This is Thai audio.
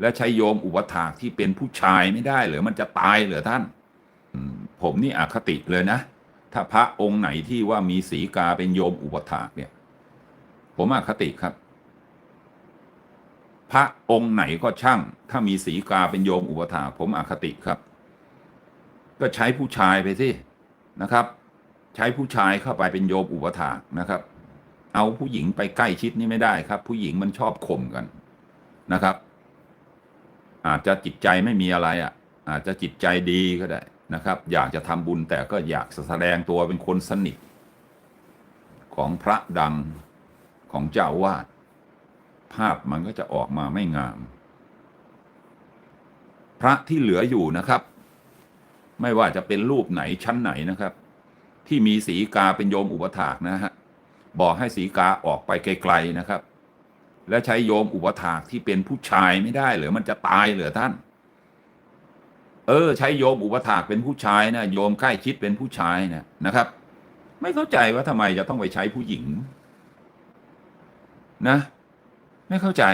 และใช้โยมอุปถากที่เป็นผู้ชายไม่ได้หรือมันจะตายเหรือท่านผมนี่อคติเลยนะ ถ้าพระองค์ไหนที่ว่ามีสีกาเป็นโยมอุปถากเนี่ย ผมอคติครับ พระองค์ไหนก็ช่าง ถ้ามีสีกาเป็นโยมอุปถากผมอคติครับ ก็ใช้ผู้ชายไปสินะครับ ใช้ผู้ชายเข้าไปเป็นโยมอุปถากนะครับ เอาผู้หญิงไปใกล้ชิดนี่ไม่ได้ครับ ผู้หญิงมันชอบข่มกันนะครับ อาจจะจิตใจไม่มีอะไรอะ อาจจะจิตใจดีก็ได้นะครับ อยากจะทำบุญแต่ก็อยากแสดงตัวเป็นคนสนิท ของพระดังของเจ้าอาวาดภาพมันก็จะออกมาไม่งาม พระที่เหลืออยู่นะครับ ไม่ว่าจะเป็นรูปไหนชั้นไหนนะครับ ที่มีสีกาเป็นโยมอุปถากนะฮะบอกให้สีกาออกไปไกลๆนะครับ และใช้โยมอุปถากที่เป็นผู้ชายไม่ได้หรือมันจะตายเหรือท่าน เออ ใช้โยมอุปถากเป็นผู้ชายนะโยมใกล้ชิดเป็นผู้ชายนะนะครับ ไม่เข้าใจว่าทำไมจะต้องไปใช้ผู้หญิง นะ ไม่เข้าใจ